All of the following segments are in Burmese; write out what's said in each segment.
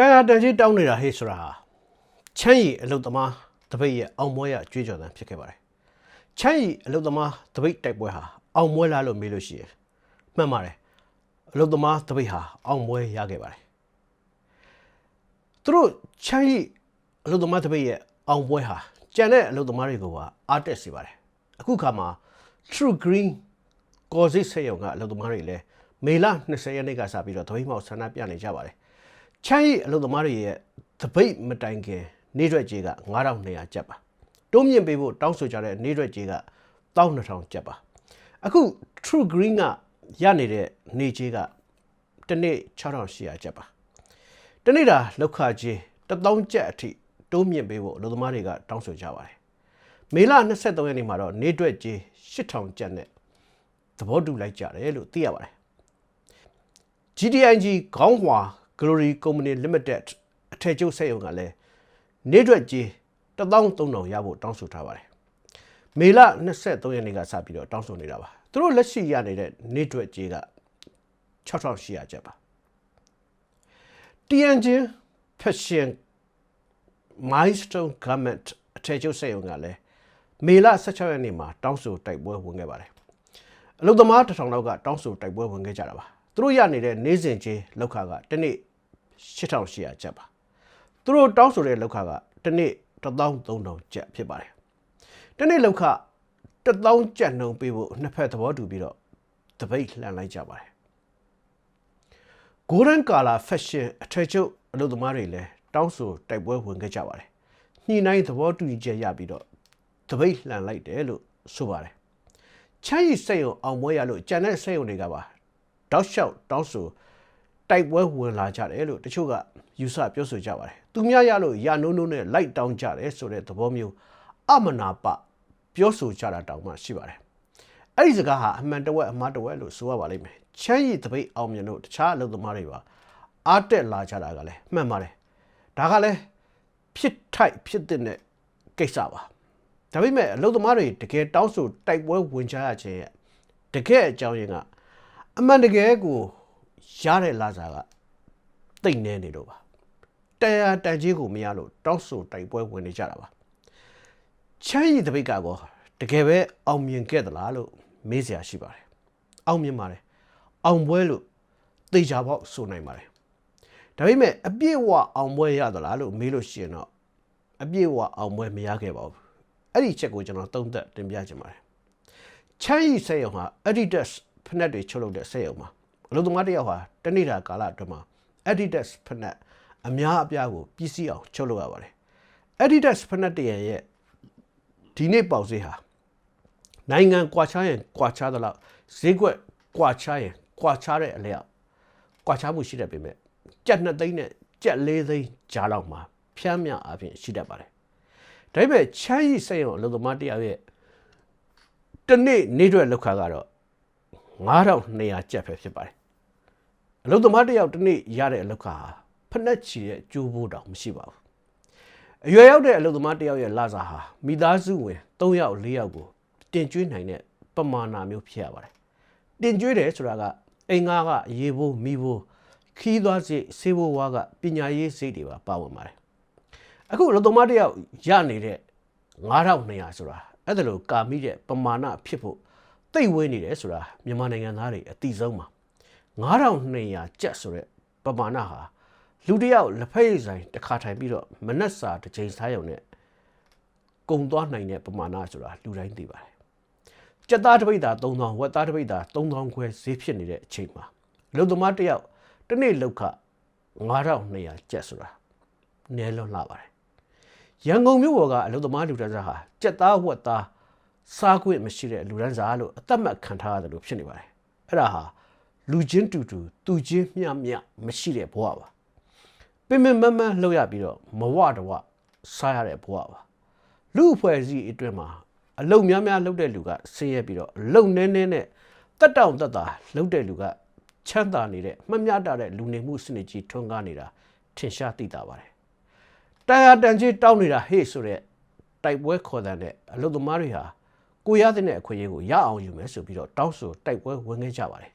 တန်ရာတန်ကြီးတောင်းနေတာဟေ့ဆိုတာဟာချမ်းရီအလုတ်သမားတပိတ်ရဲ့အောင်မွဲရကြွေးကြော်သံဖြစ်ခဲ့ပါတယ်ချမ်းရီအလုတ်သမားတပိတ်တိုက်ပွဲဟာအောင်မွဲလားလို့မေးလို့ရှိရင်မှန်ပါတယ်အလုတ်သမားတပိတ်ဟာအောင်မွဲရခဲ့ပါတယ်သူတို့ချမ်းရီအလုတ်သမားတပိတ်ရဲ့အောင်ပွဲဟာကြံတဲ့အလုတ်သမားတွေကိုပါအားတက်စေပါတယ်အခုခါမှာ True Green ကော်စိတ်ဆက်ရုံကအလုပ်သမားတွေလည်းမေလ20ရက်နေ့ကစပြီးတော့သပိတ်မှောက်ဆန္ဒပြနေကြပါတယ်။ ချမ်းရီအလုပ်သမားတွေရဲ့သပိတ်မတိုင်ခင်နေ့ရွက်ကြီးက9200ကျပ်ပါ။တိုးမြင့်ပေးဖို့တောင်းဆိုကြတဲ့နေ့ရွက်ကြီးက12000ကျပ်ပါ။အခု True Green ကရနေတဲ့နေ့ကြီးကတစ်နေ့6800ကျပ်ပါ။တနေ့တာလောက်ခကြီး1000ကျပ်အထိတိုးမြင့်ပေးဖို့အလုပ်သမားတွေကတောင်းဆိုကြပါတယ်။မေလ23ရက်နေ့မှာတော့နေ့တွက်ကြီး8000ကျပ်နဲ့သဘောတူလိုက်ကြတယ်လို့သိရပါတယ် GDIG ခေါင်းဟွာ Glory Company Limited အထည်ချုပ်စက်ရုံကလည်းနေရွက်ကြီး13000ရဖို့တောင်းဆိုထားပါတယ်မေလ23ရက်နေ့ကစပြီးတော့တောင်းဆိုနေတာပါသူတို့လက်ရှိရနေတဲ့နေရွက်ကြီးက6800ကျပ်ပါ Tianjin Fashion Milestone Garment အထည်ချုပ်စက်ရုံကလည်းမေလ16ရက်နေ့မှာတောင်းဆိုတိုက်ပွဲဝင်ခဲ့ပါတယ်အလုသမားတစ်ထောင်လောက်ကတောင်းဆိုတိုက်ပွဲဝင်ခဲ့ကြတာပါသူတို့ရနေတဲ့နေစဉ်ချင်းလောက်ခါကတစ်နေ့ 8800ကျပ်ပါသူတို့တောင်းဆိုတဲ့လောက်ခါကတစ်နေ့13000ကျပ်ဖြစ်ပါတယ်တစ်နေ့လောက်ခ1000ကျပ်နှုံပေးဖို့နှစ်ဖက်သဘောတူပြီးတော့တပိတ်လှန်လိုက်ကြပါတယ် Golden Color Fashion အထည်ချုပ်အလုပ်သမားတွေလည်းတောင်းဆိုတိုက်ပွဲဝင်ခဲ့ကြပါတယ်ညှိနှိုင်းသဘောတူညီချက်ရပြီးတော့တပိတ်လှန်လိုက်တယ်လို့ဆိုပါတယ်ချမ်းရီစိတ်ရုံအောင်ပွဲရလို့ကြံတဲ့စိတ်ရုံတွေကပါတောက်လျှောက်တောင်းဆို တိုက်ပွဲဝင်လာကြတယ်လို့တချို့ကယူဆပြောဆိုကြပါတယ်သူများရလို့ရနိုးနိုးနဲ့လိုက်တောင်းကြတယ်ဆိုတဲ့သဘောမျိုးအမနာပပြောဆိုကြတာတောင်မှရှိပါတယ်အဲ့ဒီစကားဟာအမှန်တဝက်အမှားတဝက်လို့ဆိုရပါလိမ့်မယ်ချမ်းရီတပိတ်အောင်မြင်လို့တခြားအလုပ်သမားတွေပါအားတက်လာကြတာကလည်းမှန်ပါတယ်ဒါကလည်းဖြစ်ထိုက်ဖြစ်တဲ့ကိစ္စပါဒါပေမဲ့အလုပ်သမားတွေတကယ်တောင်းဆိုတိုက်ပွဲဝင်ကြရခြင်းရဲ့တကယ်အကြောင်းရင်းကအမှန်တကယ်ကို ရတဲ့လာစားကတိတ်နေနေလို့ပါတန်ရာတန်ကြီးကိုမရလို့တောင်းဆိုတိုက်ပွဲဝင်နေကြတာပါချမ်းရည်တပိတ်ကောတကယ်ပဲအောင်မြင်ခဲ့သလားလို့မေးစရာရှိပါတယ်အောင်မြင်ပါတယ်အောင်ပွဲလို့သိကြပေါ့ဆိုနိုင်ပါတယ်ဒါပေမဲ့အပြည့်အဝအောင်ပွဲရသလားလို့မေးလို့ရှိရင်တော့အပြည့်အဝအောင်ပွဲမရခဲ့ပါဘူးအဲ့ဒီချက်ကိုကျွန်တော်သုံးသပ်တင်ပြချင်ပါတယ်ချမ်းရီစက်ရုံဟာ Adidas ဖက်နက်တွေချုပ်လုပ်တဲ့စက်ရုံမှာ အလုပ်သမားတစ်ယောက်ဟာတနေ့တာကာလအတွင်းမှာ Adidas ဖက်နက်အများအပြားကိုပြည်စည်းအောင်ချုပ်လုပ်ရပါတယ် Adidas ဖက်နက်တရရဲ့ဒီနေ့ပေါက်ဈေးဟာနိုင်ငံကွာခြားရင်ကွာခြားသလောက်ဈေးကွက်ကွာခြားရင်ကွာခြားတဲ့အလျောက်ကွာခြားမှုရှိတတ်ပေမဲ့ကြက်2သိန်းနဲ့ကြက်4သိန်းကြားလောက်မှာဖြမ်းမြအပြင်ရှိတတ်ပါတယ်ဒါပေမဲ့ချမ်းရီစိတ်ရောအလုပ်သမားတယောက်ရဲ့တနေ့နေ့အတွက်လောက်ခါကတော့9200ကျပ်ပဲဖြစ်ပါတယ် အလုပ်သမားတယောက်တနေ့ရတဲ့အလုပ်ခါဟာဖက်နှက်ချီရဲ့ကျိုးဖို့တောင်မရှိပါဘူးအရွယ်ရောက်တဲ့အလုပ်သမားတယောက်ရဲ့လစာဟာမိသားစုဝင်3ယောက်4ယောက်ကိုတင်ကျွေးနိုင်တဲ့ပမာဏမျိုးဖြစ်ရပါတယ်တင်ကျွေးတယ်ဆိုတာကအိမ်ငါကရေဖို့မိဖို့ခီးသွားစိဆေးဖို့ဝါကပညာရေးစိတ်တွေပါပါဝင်ပါတယ်အခုအလုပ်သမားတယောက်ရနေတဲ့9200ဆိုတာအဲ့ဒါလိုကာမိတဲ့ပမာဏဖြစ်ဖို့တိတ်ဝေးနေတယ်ဆိုတာမြန်မာနိုင်ငံသားတွေအတိဆုံးပါ 9200ကျပ်ဆိုတဲ့ပမာဏဟာလူတစ်ယောက်လက်ဖက်ရည်ဆိုင်တစ်ခါထိုင်ပြီးတော့မနက်စာတစ်ချိန်စားရုံနဲ့ကုံသွားနိုင်တဲ့ပမာဏဆိုတာလူတိုင်းသိပါတယ်ကြက်သားတစ်ပိတ်သား3000ဝက်သားတစ်ပိတ်သား3000ခွဲဈေးဖြစ်နေတဲ့အချိန်မှာလူသမားတစ်ယောက်တစ်နေ့လောက်ခ9200ကျပ်ဆိုတာနည်းလွန်းလာပါတယ်ရန်ကုန်မြို့ပေါ်ကအလုပ်သမားလူတန်းစားဟာကြက်သားဝက်သားစားခွင့်မရှိတဲ့လူတန်းစားလို့အသက်မှတ်ခံထားရတယ်လို့ဖြစ်နေပါတယ်အဲ့ဒါဟာ လူချင်းတူတူသူချင်းမျှမျှမရှိတဲ့ဘဝပါပင်ပင်မမလှုပ်ရပြီးတော့မဝတဝစားရတဲ့ဘဝပါလူအဖွဲ့အစည်းအတွင်းမှာအလုံများများလှုပ်တဲ့လူကဆင်းရဲပြီးတော့အလုံနဲနဲနဲ့တက်တောင့်တက်တာလှုပ်တဲ့လူကချမ်းသာနေတဲ့မှတ်များတာတဲ့လူနေမှုစနစ်ကြီးထွန်းကားနေတာထင်ရှားသိတာပါတယ်တန်ရာတန်ကြီးတောင်းနေတာဟေ့ဆိုတဲ့တိုက်ပွဲခေါ်တဲ့အလုပ်သမားတွေဟာကိုရတဲ့အခွင့်အရေးကိုရအောင်ယူမယ်ဆိုပြီးတော့တောင်းဆိုတိုက်ပွဲဝင်ခဲ့ကြပါတယ်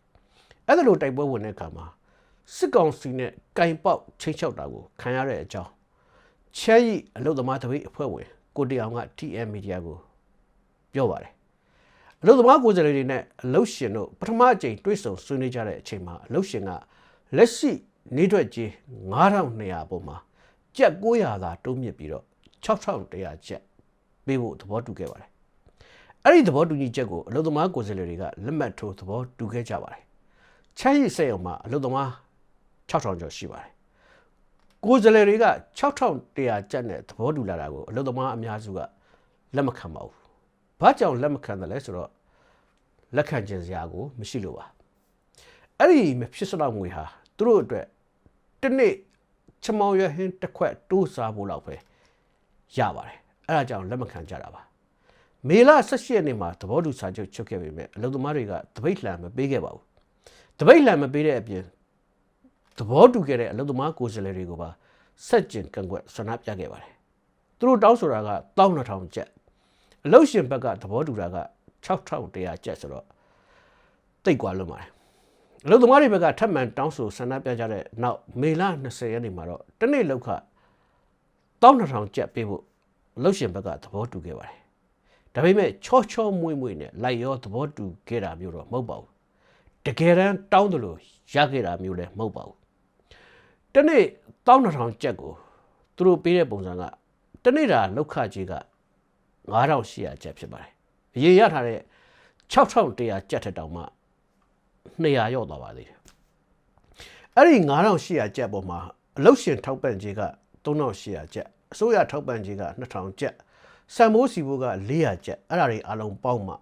အဲ့ဒါလိုတိုက်ပွဲဝင်တဲ့အခါမှာစစ်ကောင်စီနဲ့ကင်ပေါက်ချိန်ချောက်တာကိုခံရတဲ့အကြောင်းချဲရီအလုသမားတပိတ်အဖွဲ့ဝင်ကိုတအောင်က TM Media ကိုပြောပါတယ်အလုသမားကိုယ်စားလှယ်တွေနဲ့အလုရှင်တို့ပထမအကြိမ်တွေ့ဆုံဆွေးနွေးကြတဲ့အချိန်မှာအလုရှင်ကလက်ရှိနေထွက်ကြီး9200ပုံမှာကြက်900သာတုံးမြစ်ပြီးတော့6100ကျပ်ပေးဖို့သဘောတူခဲ့ပါတယ်အဲ့ဒီသဘောတူညီချက်ကိုအလုသမားကိုယ်စားလှယ်တွေကလက်မှတ်ထိုးသဘောတူခဲ့ကြပါတယ် ချမ်းရည်စက်ရုံမှာအလုသမား6000ကျော်ရှိပါတယ်ကိုယ်စားလှယ်တွေက6100ကျပ်နဲ့သဘောတူလာတာကိုအလုသမားအများစုကလက်မခံပါဘူးဘာကြောင့်လက်မခံတယ်လဲဆိုတော့လက်ခံခြင်းစရာကိုမရှိလို့ပါအဲ့ဒီမဖြစ်စတော့ငွေဟာသူတို့အတွက်တစ်နေ့ချမောင်ရဟင်းတစ်ခွက်တိုးစားဖို့လောက်ပဲရပါတယ်အဲ့ဒါကြောင့်လက်မခံကြတာပါမေလ18ရက်နေ့မှာသဘောတူစာချုပ်ချုပ်ခဲ့ပေမဲ့အလုံသမားတွေကတပိတ်လှန်မပေးခဲ့ပါဘူး တပိတ်လှန်မပေးတဲ့အပြင်သဘောတူခဲ့တဲ့အလုပ်သမားကိုယ်စားလှယ်တွေကိုပါဆက်ကျင်ကန့်ကွက်ဆန္ဒပြခဲ့ပါတယ်သူတို့တောင်းဆိုတာက12000ကျပ်အလုပ်ရှင်ဘက်ကသဘောတူတာက6100ကျပ်ဆိုတော့တိတ်ကွာလွန်ပါတယ်အလုပ်သမားတွေဘက်ကထပ်မံတောင်းဆိုဆန္ဒပြကြတဲ့နောက်မေလ20ရက်နေ့မှာတော့တနေ့လောက်ခ12000ကျပ်ပေးဖို့အလုပ်ရှင်ဘက်ကသဘောတူခဲ့ပါတယ်ဒါပေမဲ့ချောချောမွေ့မွေ့နဲ့လိုက်ရောသဘောတူခဲ့တာမျိုးတော့မဟုတ်ပါဘူး တကယ်တမ်းတောင်းတယ်လို့ရခဲ့တာမျိုးလည်းမဟုတ်ပါဘူး။တနေ့12000ကျပ်ကိုသူတို့ပေးတဲ့ပုံစံကတနေ့တာလောက်ခကြီးက9800ကျပ်ဖြစ်ပါတယ်။အရင်ရထားတဲ့6100ကျပ်ထက်တောင်မှ200ရောက်သွားပါသေးတယ်အဲ့ဒီ9800ကျပ်ပေါ်မှာအလုတ်ရှင်ထောက်ပံ့ခြင်းက3800ကျပ်အစိုးရထောက်ပံ့ခြင်းက2000ကျပ်စံမိုးစီဘိုးက400ကျပ်အဲ့ဒါတွေအလုံးပေါင်းမှ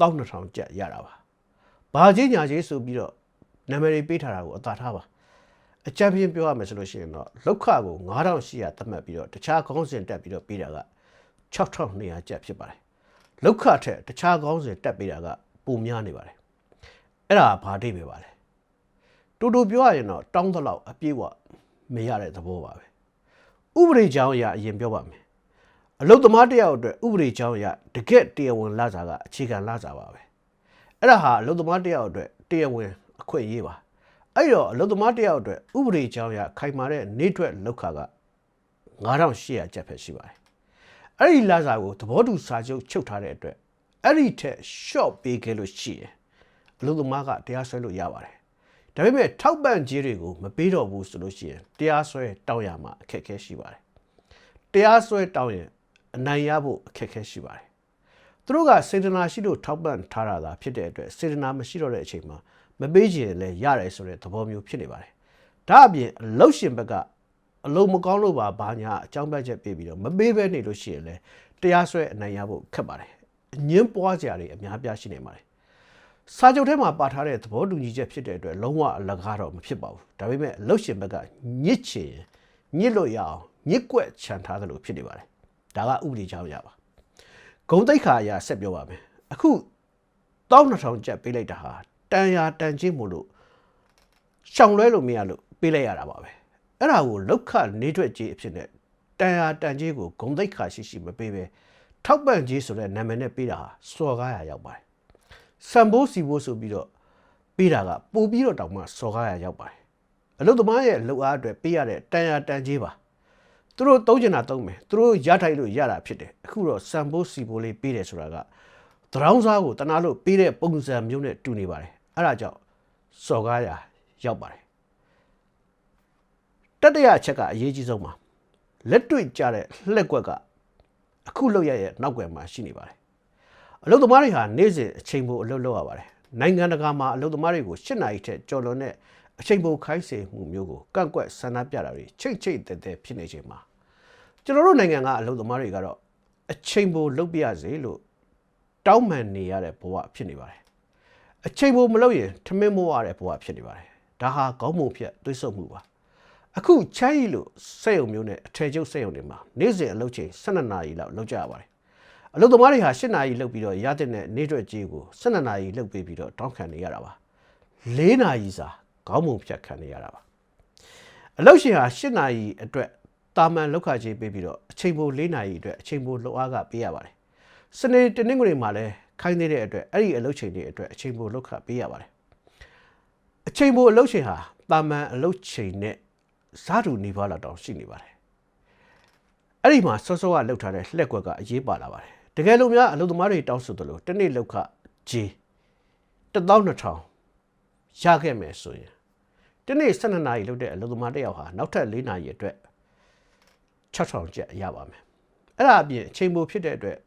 12000ကျပ်ရတာပါ ဘာကြီးညာကြီးဆိုပြီးတော့နာမည်ပေးထားတာကိုအသာထားပါအကြံပြင်းပြောရမယ်ဆိုလို့ရှိရင်တော့လောက်ခကို9800သတ်မှတ်ပြီးတော့တခြားခေါင်းစဉ်တက်ပြီးတော့ပေးတာက6200ကျပ်ဖြစ်ပါတယ်လောက်ခထက်တခြားခေါင်းစဉ်တက်ပေးတာကပိုများနေပါတယ်အဲ့ဒါဘာဒိတ်ပဲပါလဲတူတူပြောရရင်တော့တောင်းသလောက်အပြည့်ဝမရတဲ့သဘောပါပဲဥပဒေကြောင်းအရာအရင်ပြောပါမယ်အလုတ်သမားတယောက်အတွက်ဥပဒေကြောင်းအရာတကက်တရားဝင်လာစားကအခြေခံလာစားပါပဲ အဲ့ဒါဟာအလုတ်သမားတယောက်အတွက်တရားဝင်အခွင့်အရေးပါအဲ့တော့အလုတ်သမားတယောက်အတွက်ဥပဒေကြောင်းအရာခိုင်မာတဲ့နေထွက်လောက်ခါက9800ကျပ်ပဲရှိပါတယ်အဲ့ဒီလာစားကိုသဘောတူစာချုပ်ချုပ်ထားတဲ့အတွက်အဲ့ဒီထက် short ပေးခဲ့လို့ရှိရင်အလုပ်သမားကတရားစွဲလို့ရပါတယ်။ဒါပေမဲ့ထောက်ပံ့ကြေးတွေကိုမပေးတော့ဘူးဆိုလို့ရှိရင်တရားစွဲတောင်းရမှာအခက်အခဲရှိပါတယ်။တရားစွဲတောင်းရင်အနိုင်ရဖို့အခက်အခဲရှိပါတယ်။ သူတို့ကစေတနာရှိလို့ထောက်ပံ့ထားတာသာဖြစ်တဲ့အတွက်စေတနာမရှိတော့တဲ့အချိန်မှာမပေးချင်လည်းရတယ်ဆိုတဲ့သဘောမျိုးဖြစ်နေပါတယ်။ဒါအပြင်အလုပ်ရှင်ဘက်ကအလုံးမကောင်းလို့ပါဘာညာအကြောင်းပြချက်ပေးပြီးတော့မပေးဘဲနေလို့ရှိရင်လည်းတရားစွဲအနိုင်ရဖို့ခက်ပါတယ်။အငင်းပွားကြတွေအများပြားရှိနေပါတယ်စာချုပ်ထဲမှာပါထားတဲ့သဘောတူညီချက်ဖြစ်တဲ့အတွက်လုံးဝအလကားတော့မဖြစ်ပါဘူးဒါပေမဲ့လှုပ်ရှင်ဘက်ကညစ်ချင်ညစ်လို့ရအောင်ညစ်ကွက်ခြံထားသလိုဖြစ်နေပါတယ်ဒါကဥပဒေကြောင်းရပါ ဂုံတိတ်ခါအရာဆက်ပြောပါမယ်အခု12000ကျပ်ပေးလိုက်တာဟာတန်ရာတန်ချင်းမို့လို့ရှောင်လွဲလို့မရလို့ပေးလိုက်ရတာပါပဲအဲ့ဒါကိုလောက်ခနေထွက်ကြီးအဖြစ်နဲ့တန်ရာတန်ကြီးကိုဂုံတိတ်ခါရှိရှိမပေးပဲထောက်ပံ့ကြီးဆိုတဲ့နာမည်နဲ့ပေးတာဟာစော်ကားရရောက်ပါတယ်စံပိုးစီဖို့ဆိုပြီးတော့ပေးတာကပို့ပြီးတော့တောင်မှစော်ကားရရောက်ပါတယ်အလုသမားရဲ့လှုပ်အားအတွက်ပေးရတဲ့တန်ရာတန်ကြီးပါ သူတို့သုံးကျင်တာသုံးမယ်သူတို့ရထိုက်လို့ရတာဖြစ်တယ်အခုတော့စံပိုးစီဖို့လေးပေးတယ်ဆိုတာကသရောင်းစားကိုတနာလို့ပေးတဲ့ပုံစံမျိုးနဲ့တူနေပါတယ်အဲ့ဒါကြောင့်စော်ကားရရောက်ပါတယ်တတရအချက်ကအရေးကြီးဆုံးပါလက်တွေ့ကြတဲ့လှက်ကွက်ကအခုလောက်ရရဲ့နောက်ွယ်မှာရှိနေပါတယ်အလုပ်သမားတွေဟာနေ့စဉ်အချိန်ပိုအလုပ်လုပ်ရပါတယ်နိုင်ငံတကာမှာအလုပ်သမားတွေကို၈နာရီထက်ကျော်လွန်တဲ့အချိန်ပိုခိုင်းစေမှုမျိုးကိုကန့်ကွက်ဆန္ဒပြတာတွေချိတ်ချိတ်တဲတဲဖြစ်နေချိန်မှာ ကျွန်တော်တို့နိုင်ငံကအလုပ်သမားတွေကတော့အချိန်ပိုလုပ်ပြရစေလို့တောင်းပန်နေရတဲ့ဘဝဖြစ်နေပါတယ်အချိန်ပိုမလုပ်ရင်ထမင်းမိုးရတဲ့ဘဝဖြစ်နေပါတယ်ဒါဟာကောင်းမွန်ဖြတ်သွေးဆုပ်မှုပါအခုချမ်းရီလို့စက်ရုံမျိုးနဲ့အထည်ချုပ်စက်ရုံတွေမှာနေ့စဉ်အလုပ်ချိန်12နာရီလောက်လုပ်ကြရပါတယ်အလုပ်သမားတွေဟာ၈နာရီလုပ်ပြီးတော့ရတဲ့နဲ့နေထွက်ကြီးကို၁၂နာရီလုပ်ပေးပြီးတော့တောင်းခံနေရတာပါ၄နာရီစာခေါင်းမုံဖြတ်ခံနေရတာပါအလုပ်ရှင်ဟာ၈နာရီအတွက် တာမန်လောက်ခကြီးပေးပြီးတော့အချိန်ပို၄နာရီအတွက်အချိန်ပိုလောက်အားကပေးရပါတယ်စနေတနင်္ဂနွေမှာလည်းခိုင်းသေးတဲ့အတွက်အဲ့ဒီအလုပ်ချိန်တွေအတွက်အချိန်ပိုလောက်ခပေးရပါတယ်အချိန်ပိုအလုပ်ချိန်ဟာတာမန်အလုတ်ချိန်နဲ့စားတူနေပါလောက်တောင်ရှိနေပါတယ်အဲ့ဒီမှာစောစောကလှုပ်ထားတဲ့လှက်ကွက်ကအရေးပါလာပါတယ်တကယ်လို့များအလုတ်သမားတွေတောင်းဆိုတယ်လို့တစ်နေ့လောက်ခဂျေ12000ရခဲ့မယ်ဆိုရင်ဒီနေ့12နာရီလုပ်တဲ့အလုပ်သမားတစ်ယောက်ဟာနောက်ထပ်4နာရီအတွက် 6000ကျပ်ရပါမယ်အဲ့ဒါအပြင်အချိန်ပိုဖြစ်တဲ့အတွက်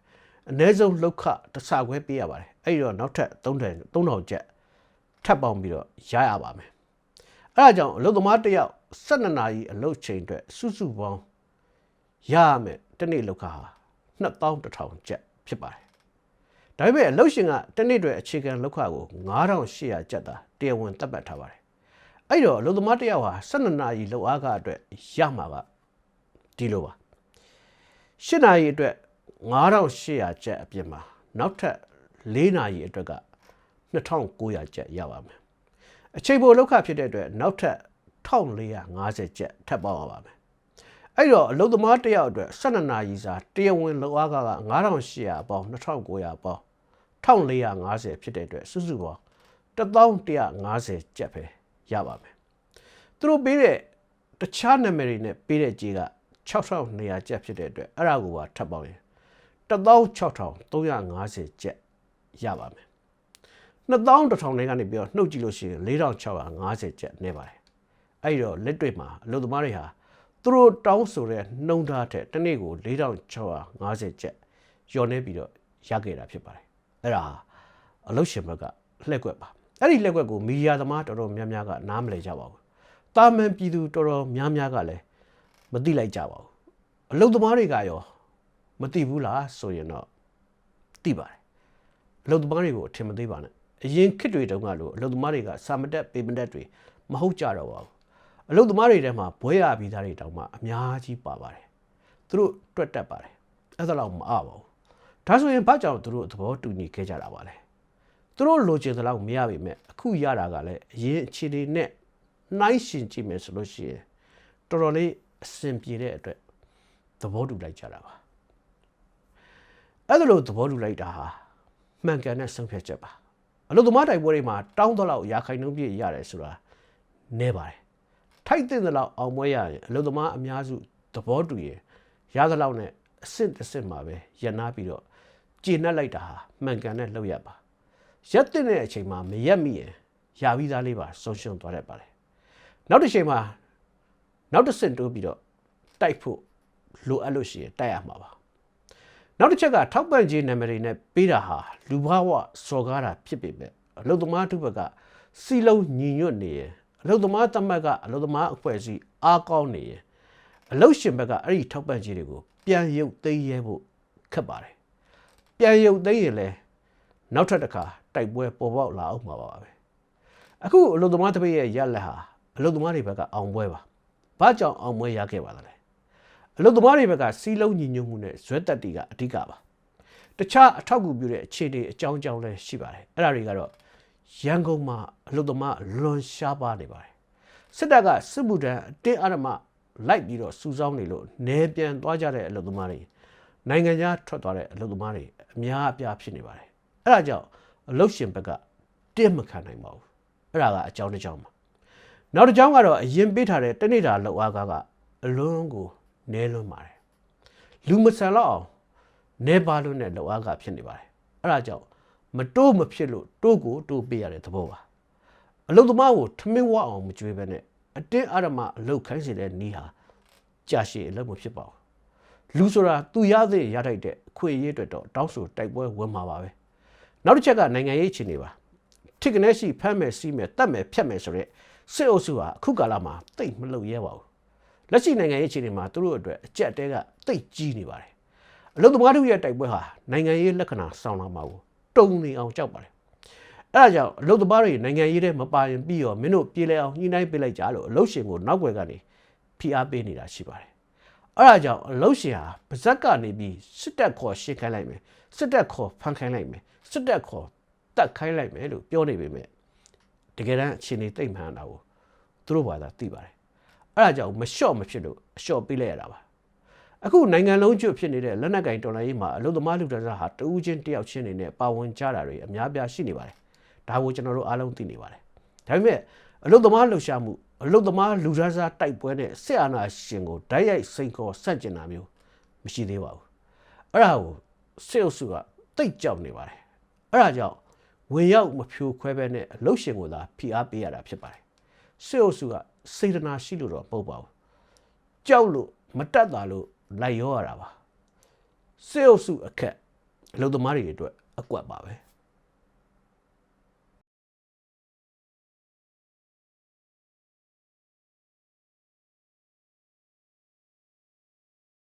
အ ਨੇ ဆုံးလောက်ခတစ်ဆခွဲပေးရပါတယ်အဲ့ဒီတော့နောက်ထပ်3000 3000ကျပ်ထပ်ပေါင်းပြီးတော့ရရပါမယ်အဲ့ဒါကြောင့်အလုပ်သမားတစ်ယောက်12နာရီအလုပ်ချိန်အတွက်စုစုပေါင်းရရမယ်တစ်နေ့လောက်ခဟာ2100ကျပ်ဖြစ်ပါတယ်ဒါပေမဲ့အလုပ်ရှင်ကတစ်နေ့အတွက်အခြေခံလောက်ခကို9800ကျပ်သာတရားဝင်သတ်မှတ်ထားပါတယ်အဲ့တော့အလုပ်သမားတစ်ယောက်ဟာ12နာရီလောက်အားကအတွက်ရမှာက ဒီလိုပါ8နာရီအတွက်9800ကျပ်အပြင်မှာနောက်ထပ်4နာရီအတွက်က2900ကျပ်ရပါမယ်အချိန်ပိုလောက်ခဖြစ်တဲ့အတွက်နောက်ထပ်1450ကျပ်ထပ်ပေါက်ရပါမယ်အဲ့တော့အလုပ်သမားတစ်ယောက်အတွက်12နာရီစာတရားဝင်လောက်အားက9800ပေါင်း2900ပေါင်း1450ဖြစ်တဲ့အတွက်စုစုပေါင်း1150ကျပ်ပဲရပါမယ်သူတို့ပေးတဲ့တခြားနာမည်တွေနဲ့ပေးတဲ့ကြေးက 6200ကျပ်ဖြစ်တဲ့အတွက်အဲ့ဒါကိုပါထပ်ပေါင်းရင်16350ကျပ်ရပါမယ်2100နဲ့ကနေပြီးတော့နှုတ်ကြည့်လို့ရှိရင်4650ကျပ်နေပါတယ်အဲ့ဒီတော့လက်တွေ့မှာအလုပ်သမားတွေဟာသူတို့တောင်းဆိုတဲ့နှုံသားထက်တစ်နေ့ကို4650ကျပ်လျော်နေပြီးတော့ရခဲ့တာဖြစ်ပါတယ်အဲ့ဒါအလုပ်ရှင်ဘက်ကလှည့်ကွက်ပါအဲ့ဒီလက်ကွက်ကိုမီဒီယာသမားတော်တော်များများကနားမလည်ကြပါဘူး။တာမန်ပြည်သူတော်တော်များများကလည်း မသိလိုက်ကြပါဘူး။အလုသမားတွေကရောမသိဘူးလားဆိုရင်တော့သိပါတယ်။အလုသမားတွေကိုအထင်မသေးပါနဲ့။အရင်ခေတ်တွေတုန်းကလို့အလုသမားတွေကစာမတက်ပေမတက်တွေမဟုတ်ကြတော့ပါဘူး။အလုသမားတွေထဲမှာဘွဲရပြီးသားတွေတောင်မှအများကြီးပါပါတယ်။သူတို့တွက်တက်ပါတယ်။အဲ့ဒါတော့မအားပါဘူး။ဒါဆိုရင်ဘာကြောင့်သူတို့သဘောတူညီခဲ့ကြတာပါလဲ။သူတို့လိုချင်တဲ့လောက်မရပါပဲအခုရတာကလည်းအရင်အခြေအနေနဲ့နှိုင်းရှင်ကြည့်မယ်ဆိုလို့ရှိရင်တော်တော်လေး အဆင်ပြေတဲ့အတွက်သဘောတူလိုက်ကြတာပါအဲ့ဒါလို့သဘောတူလိုက်တာဟာမှန်ကန်တဲ့ဆုံးဖြတ်ချက်ပါအလို့သမားတိုင်ပွဲတွေမှာတောင်းတော့လောက်ရာခိုင်နှုန်းပြည့်ရတယ်ဆိုတာနဲပါတယ်ထိုက်တဲ့လောက်အောင်ပွဲရရင်အလို့သမားအများစုသဘောတူရင်ရသလောက်နဲ့အဆင့်တစ်ဆင့်မှာပဲရန်နာပြီးတော့ကျေနပ်လိုက်တာဟာမှန်ကန်တဲ့လောက်ရပါရက်တဲ့အချိန်မှာမရက်မိရင်ယာပြီးသားလေးပါဆုံးရှုံးသွားတတ်ပါတယ်နောက်တစ်ချိန်မှာ နောက်တစ်ဆင့်တိုးပြီးတော့တိုက်ဖို့လိုအပ်လို့ရှိရင်တိုက်ရမှာပါနောက်တစ်ချက်ကထောက်ပံ့ခြင်းနာမည်တွေနဲ့ပေးတာဟာလူဘဝစော်ကားတာဖြစ်ပေမဲ့အလုသမားထုဘက်ကစီလုံးညီညွတ်နေရင်အလုသမားတမတ်ကအလုသမားအဖွဲ့အစည်းအားကောင်းနေရင်အလုရှင်ဘက်ကအဲ့ဒီထောက်ပံ့ခြင်းတွေကိုပြန်ရုပ်သိမ်းရဲဖို့ခက်ပါတယ်ပြန်ရုပ်သိမ်းရင်လည်းနောက်ထပ်တစ်ခါတိုက်ပွဲပေါ်ပေါက်လာအောင်မှာပါပဲအခုအလုသမားတပည့်ရဲ့ရက်လက်ဟာအလုသမားတွေဘက်ကအောင်ပွဲပါ ဘာကြောင့်အောင်ပွဲရခဲ့ပါသလဲအလုသမားတွေဘက်ကစီးလုံးညီညွတ်မှုနဲ့ဇွဲတက်တီကအဓိကပါတခြားအထောက်အကူပြုတဲ့အခြေအနေအကြောင်းကြောင်းလည်းရှိပါတယ်အဲ့ဒါတွေကတော့ရန်ကုန်မှာအလုသမားလွန်ရှားပါနေပါတယ်စစ်တပ်ကစစ်မှုထမ်းအတင်းအဓမ္မလိုက်ပြီးတော့စူးစောင်းနေလို့နေပြန်သွားကြတဲ့အလုသမားတွေနိုင်ငံခြားထွက်သွားတဲ့အလုသမားတွေအများအပြားဖြစ်နေပါတယ်အဲ့ဒါကြောင့်အလုရှင်ဘက်ကတင်းမခံနိုင်ပါဘူးအဲ့ဒါကအကြောင်းတစ်ကြောင်းပါ နောက်တစ်ကြောင်းကတော့အရင်ပေးထားတဲ့တနေ့တာလောက်အားကအလွန်ကိုနဲလွန်းပါတယ်လူမဆန်တော့အောင်နဲပါလို့နဲ့လောက်အားကဖြစ်နေပါတယ်အဲ့ဒါကြောင့်မတိုးမဖြစ်လို့တိုးကိုတိုးပေးရတဲ့သဘောပါအလုသမားကိုထမင်းဝအောင်မကြွေးပဲနဲ့အတင်းအဓမ္မအလုခိုင်းစေတဲ့နီးဟာကြာရှည်အလုပ်မဖြစ်ပါဘူးလူဆိုတာသူရသေးရထိုက်တဲ့အခွင့်အရေးအတွက်တော့တောင်းဆိုတိုက်ပွဲဝင်မှာပါပဲနောက်တစ်ချက်ကနိုင်ငံရေးအခြေအနေပါထိကနေရှိဖမ်းမယ်စီးမယ်တတ်မယ်ဖြတ်မယ်ဆိုတဲ့ စစ်အုပ်စုဟာအခုကာလမှာတိတ်မလုပ်ရဲပါဘူးလက်ရှိနိုင်ငံရေးအခြေအနေမှာသူတို့အတွက်အကြက်တဲကတိတ်ကြီးနေပါတယ်အလုံသမားတို့ရဲ့တိုက်ပွဲဟာနိုင်ငံရေးလက္ခဏာဆောင်လာမှာကိုတုံနေအောင်ကြောက်ပါတယ်အဲဒါကြောင့်အလုံသမားတွေနိုင်ငံရေးထဲမပါရင်ပြီးတော့မင်းတို့ပြေးလဲအောင်ညှိနှိုင်းပေးလိုက်ကြလို့အလုံရှင်ကိုနောက်ွယ်ကနေဖိအားပေးနေတာရှိပါတယ်အဲဒါကြောင့်အလုံရှင်ဟာပါဇက်ကနေပြီးစစ်တပ်ခေါ်ရှင်းခိုင်းလိုက်မယ်စစ်တပ်ခေါ်ဖမ်းခိုင်းလိုက်မယ်စစ်တပ်ခေါ်တတ်ခိုင်းလိုက်မယ်လို့ပြောနေပေမဲ့ တကယ်တမ်းအခြေအနေတိတ်မှန်တာကိုသူတို့ဘာသာသိပါတယ်အဲ့ဒါကြောင့်မလျှော့မဖြစ်လို့အလျှော့ပေးလိုက်ရတာပါအခုနိုင်ငံလုံးကျွတ်ဖြစ်နေတဲ့လက်နက်ကင်တော်လှန်ရေးမှာအလုသမားလူတန်းစားဟာတဦးချင်းတယောက်ချင်းနေနဲ့ပါဝင်ကြတာတွေအများပြားရှိနေပါတယ်ဒါကိုကျွန်တော်တို့အားလုံးသိနေပါတယ်ဒါပေမဲ့အလုသမားလှုပ်ရှားမှုအလုတ်သမားလူသားစားတိုက်ပွဲနဲ့ဆက်အာဏာရှင်ကိုဓာတ်ရိုက်စိန်ခေါ်ဆန့်ကျင်တာမျိုးမရှိသေးပါဘူးအဲ့ဒါကိုစစ်အုပ်စုကတိတ်ကြောက်နေပါတယ်အဲ့ဒါကြောင့် ဝင်ရောက်မဖြိုခွဲဘဲနဲ့အလုတ်ရှင်ကိုသာဖိအားပေးရတာဖြစ်ပါတယ်စစ်အုပ်စုကစေတနာရှိလို့တော့မဟုတ်ပါဘူးကြောက်လို့မတက်တာလို့လိုက်ရောရတာပါစစ်အုပ်စုအခက်အလုတ်သမားတွေအတွက်အကွက်ပါပဲ